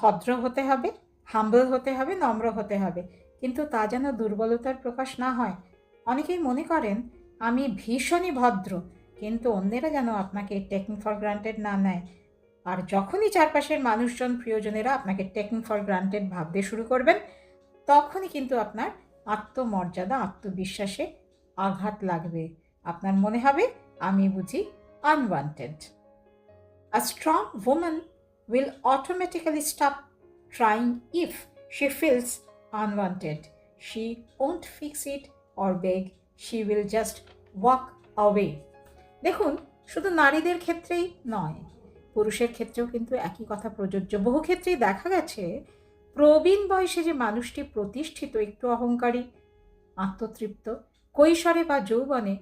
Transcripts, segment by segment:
ভদ্র হতে হবে হাম্বল হতে হবে, নম্র হতে হবে। কিন্তু তা যেন দুর্বলতার প্রকাশ না হয়। অনেকেই মনে করেন, আমি ভীষণই ভদ্র, কিন্তু অন্যেরা যেন আপনাকে টেকিং ফর গ্রান্টেড না নেয়। আর যখনই চারপাশের মানুষজন, প্রিয়জনেরা আপনাকে টেকিং ফর গ্রান্টেড ভাবতে শুরু করবেন, তখনই কিন্তু আপনার আত্মমর্যাদা, আত্মবিশ্বাসে আঘাত লাগবে। আপনার মনে হবে, আমি বুঝি unwanted a strong woman will automatically stop trying if she feels unwanted. She won't fix it or beg, she will just walk away. দেখুন শুধু নারীদের ক্ষেত্রেই নয় পুরুষের ক্ষেত্রেও কিন্তু একই কথা প্রযোজ্য বহু ক্ষেত্রেই দেখা গেছে প্রবীণ বয়সে যে মানুষটি প্রতিষ্ঠিত একটু অহংকারী আত্মতৃপ্ত কৈশোরে বা যৌবনে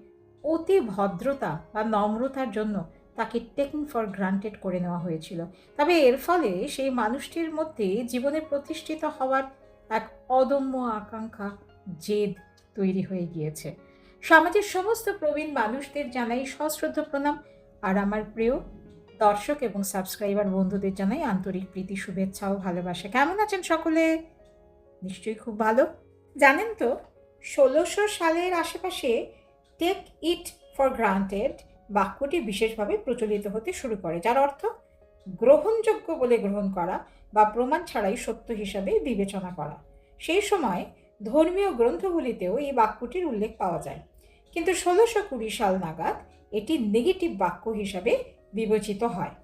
অতি ভদ্রতা বা নম্রতার জন্য তাকে টেকিং ফর গ্রান্টেড করে নেওয়া হয়েছিল। তবে এর ফলে সেই মানুষটির মধ্যে জীবনে প্রতিষ্ঠিত হওয়ার এক অদম্য আকাঙ্ক্ষা জেদ তৈরি হয়ে গিয়েছে। সমাজের সমস্ত প্রবীণ মানুষদের জানাই সশ্রদ্ধ প্রণাম আর আমার প্রিয় দর্শক এবং সাবস্ক্রাইবার বন্ধুদের জানাই আন্তরিক প্রীতি, শুভেচ্ছা ও ভালোবাসা। কেমন আছেন সকলে? নিশ্চয়ই খুব ভালো। জানেন তো, ষোলোশো সালের আশেপাশে টেক ইট ফর গ্রান্টেড বাক্যটি বিশেষভাবে প্রচলিত হতে শুরু করে, যার অর্থ গ্রহণযোগ্য বলে গ্রহণ করা বা প্রমাণ ছাড়াই সত্য হিসাবে বিবেচনা করা। সেই সময় ধর্মীয় গ্রন্থগুলিতেও এই বাক্যটির উল্লেখ পাওয়া যায়। কিন্তু ষোলোশো কুড়ি সাল নাগাদ এটি নেগেটিভ বাক্য হিসাবে বিবেচিত হয়।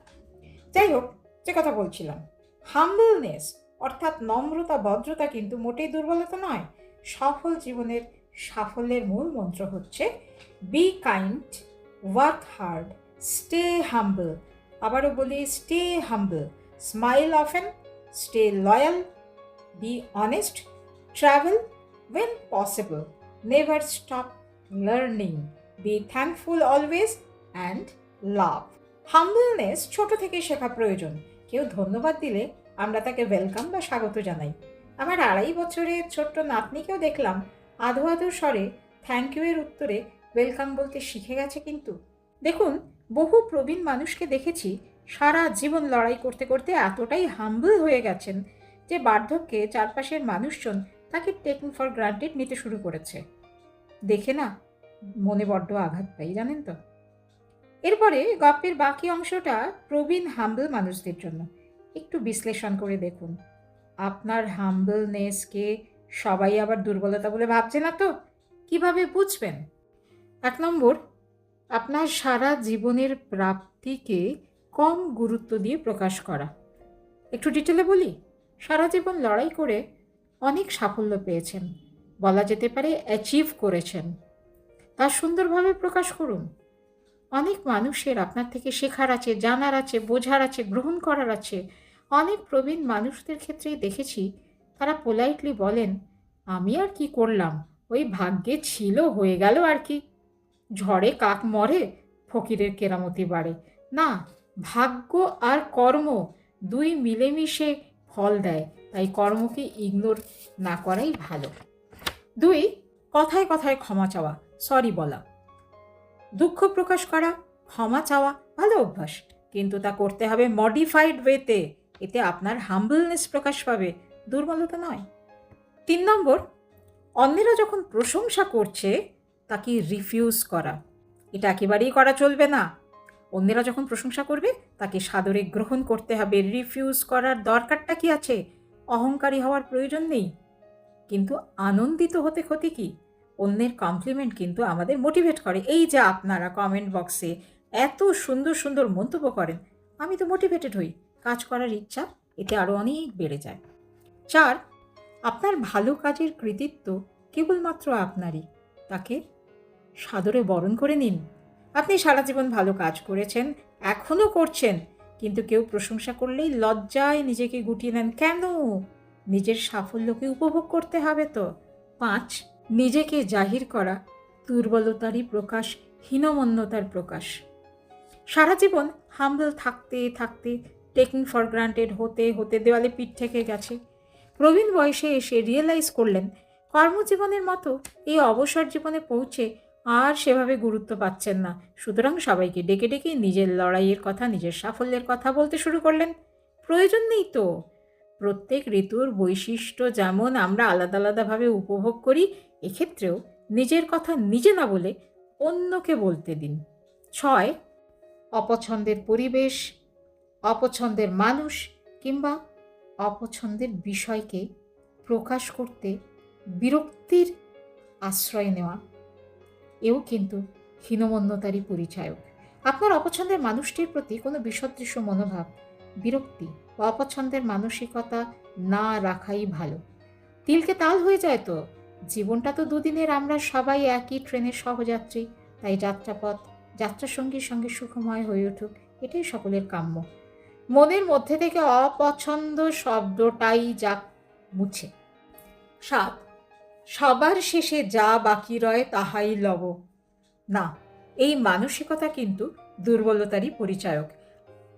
যাই হোক, যে কথা বলছিলাম হাম্বলনেস অর্থাৎ নম্রতা, ভদ্রতা কিন্তু মোটেই দুর্বলতা নয়, সফল জীবনের সাফল্যের মূল মন্ত্র হচ্ছে be kind work hard stay humble আবারও বলি stay humble smile often stay loyal be honest travel when possible never stop learning be thankful always and love humbleness ছোট থেকে শেখা প্রয়োজন। কেউ ধন্যবাদ দিলে আমরা তাকে ওয়েলকাম বা স্বাগত জানাই। আমার আড়াই বছরের ছোট্ট নাতনিকেও দেখলাম আধো আধো স্বরে থ্যাংক ইউ এর উত্তরে ওয়েলকাম বলতে শিখে গেছে কিন্তু। দেখুন, বহু প্রবীণ মানুষকে দেখেছি সারা জীবন লড়াই করতে করতে এতটাই হাম্বল হয়ে গেছেন যে বার্ধক্যে চারপাশের মানুষজন তাকে টেকিং ফর গ্রান্টেড নিতে শুরু করেছে। দেখে না, মনে বড্ড আঘাত পাই, জানেন তো? এরপরে গল্পের বাকি অংশটা প্রবীণ হাম্বল মানুষদের জন্য। একটু বিশ্লেষণ করে দেখুন। আপনার হাম্বলনেসকে সবাই আবার দুর্বলতা বলে ভাবছে না তো? কীভাবে বুঝবেন? এক নম্বর, আপনার সারা জীবনের প্রাপ্তিকে কম গুরুত্ব দিয়ে প্রকাশ করা। একটু ডিটেলে বলি, সারা জীবন লড়াই করে অনেক সাফল্য পেয়েছেন, বলা যেতে পারে অ্যাচিভ করেছেন। তা সুন্দরভাবে প্রকাশ করুন। অনেক মানুষের আপনার থেকে শেখার আছে, জানার আছে, বোঝার আছে, গ্রহণ করার আছে। অনেক প্রবীণ মানুষদের ক্ষেত্রেই দেখেছি, তারা পোলাইটলি বলেন, আমি আর কি করলাম? ওই ভাগ্যে ছিল, হয়ে গেল আর কি। ঝড়ে কাক মরে, ফকিরের কেরামতি বাড়ে। না, ভাগ্য আর কর্ম দুই মিলেমিশে ফল দেয়, তাই কর্মকে ইগনোর না করাই ভালো। দুই, কথায় কথায় ক্ষমা চাওয়া সরি বলা। দুঃখ প্রকাশ করা, ক্ষমা চাওয়া ভালো অভ্যাস, কিন্তু তা করতে হবে মডিফাইড ওয়েতে এতে আপনার হাম্বলনেস প্রকাশ পাবে, দুর্বলতা নয়। তিন নম্বর, অন্যেরা যখন প্রশংসা করছে তাকে রিফিউজ করা। এটা একেবারেই করা চলবে না। অন্যেরা যখন প্রশংসা করবে, তাকে সাদরে গ্রহণ করতে হবে। রিফিউজ করার দরকারটা কি আছে? অহংকারী হওয়ার প্রয়োজন নেই। কিন্তু আনন্দিত হতে ক্ষতি কি? অন্যের কমপ্লিমেন্ট কিন্তু আমাদের মোটিভেট করে। এই যে আপনারা কমেন্ট বক্সে এত সুন্দর সুন্দর মন্তব্য করেন, আমি তো মোটিভেটেড হই। কাজ করার ইচ্ছা এতে আরও অনেক বেড়ে যায়। চার, আপনার ভালো কাজের কৃতিত্ব কেবলমাত্র আপনারই। তাকে সাদরে বরণ করে নিন। আপনি সারা জীবন ভালো কাজ করেছেন, এখনও করছেন, কিন্তু কেউ প্রশংসা করলেই লজ্জায় নিজেকে গুটিয়ে নেন। কেন? নিজের সাফল্যকে উপভোগ করতে হবে তো। পাঁচ, নিজেকে জাহির করা, দুর্বলতারই প্রকাশ, হীনমন্যতার প্রকাশ। সারা জীবন হাম্বল থাকতে থাকতে টেকিং ফর গ্রান্টেড হতে হতে দেওয়ালে পিঠ থেকে গেছে। প্রবীণ বয়সে এসে রিয়েলাইজ করলেন, কর্মজীবনের মতো এই অবসর জীবনে পৌঁছে আর সেভাবে গুরুত্ব পাচ্ছেন না। সুতরাং সবাইকে ডেকে ডেকে নিজের লড়াইয়ের কথা, নিজের সাফল্যের কথা বলতে শুরু করলেন। প্রয়োজন নেই তো। প্রত্যেক ঋতুর বৈশিষ্ট্য যেমন আমরা আলাদা আলাদাভাবে উপভোগ করি, এক্ষেত্রেও নিজের কথা নিজে না বলে অন্যকে বলতে দিন। ছয়, অপছন্দের পরিবেশ, অপছন্দের মানুষ কিংবা অপছন্দের বিষয়কে প্রকাশ করতে বিরক্তির আশ্রয় নেওয়া। এও কিন্তু হীনমন্যতারই পরিচায়ক। আপনার অপছন্দের মানুষটির প্রতি কোনো বিসদৃশ্য মনোভাব, বিরক্তি বা অপছন্দের মানসিকতা না রাখাই ভালো। তিলকে তাল হয়ে যায় তো, জীবনটা তো দুদিনের, আমরা সবাই একই ট্রেনের সহযাত্রী, তাই যাত্রাপথ, যাত্রাসঙ্গীর সঙ্গে সুখময় হয়ে উঠুক, এটাই সকলের কাম্য। মনের মধ্যে থেকে অপছন্দ শব্দটাই যাক মুছে। সাত সবার শেষে যা বাকি রয় তাহাই লব। না, এই মানসিকতা কিন্তু দুর্বলতারই পরিচায়ক।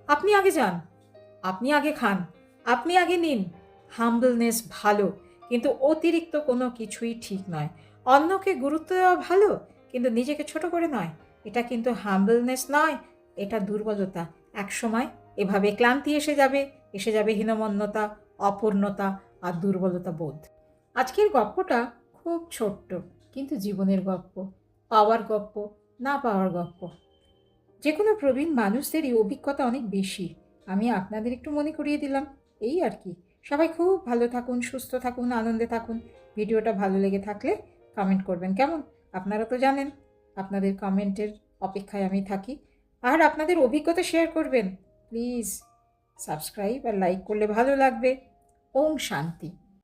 আপনি আগে যান, আপনি আগে খান, আপনি আগে নিন। হাম্বলনেস ভালো, কিন্তু অতিরিক্ত কোনো কিছুই ঠিক নয়। অন্যকে গুরুত্ব দেওয়া ভালো, কিন্তু নিজেকে ছোট করে নয়। এটা কিন্তু হাম্বলনেস নয়, এটা দুর্বলতা। এক সময় এভাবে ক্লান্তি এসে যাবে এসে যাবে হীনমন্যতা, অপূর্ণতা আর দুর্বলতা বোধ। আজকের গল্পটা খুব ছোট্ট, কিন্তু জীবনের গল্প পাওয়ার গল্প না পাওয়ার গল্প যে কোনো প্রবীণ মানুষদেরই অভিজ্ঞতা অনেক বেশি। আমি আপনাদের একটু মনে করিয়ে দিলাম, এই আর কি। সবাই খুব ভালো থাকুন, সুস্থ থাকুন, আনন্দে থাকুন। ভিডিওটা ভালো লেগে থাকলে কমেন্ট করবেন। কেমন? আপনারা তো জানেন, আপনাদের কমেন্টের অপেক্ষায় আমি থাকি। আর আপনাদের অভিজ্ঞতা শেয়ার করবেন। প্লিজ সাবস্ক্রাইব আর লাইক করলে ভালো লাগবে। ওম শান্তি।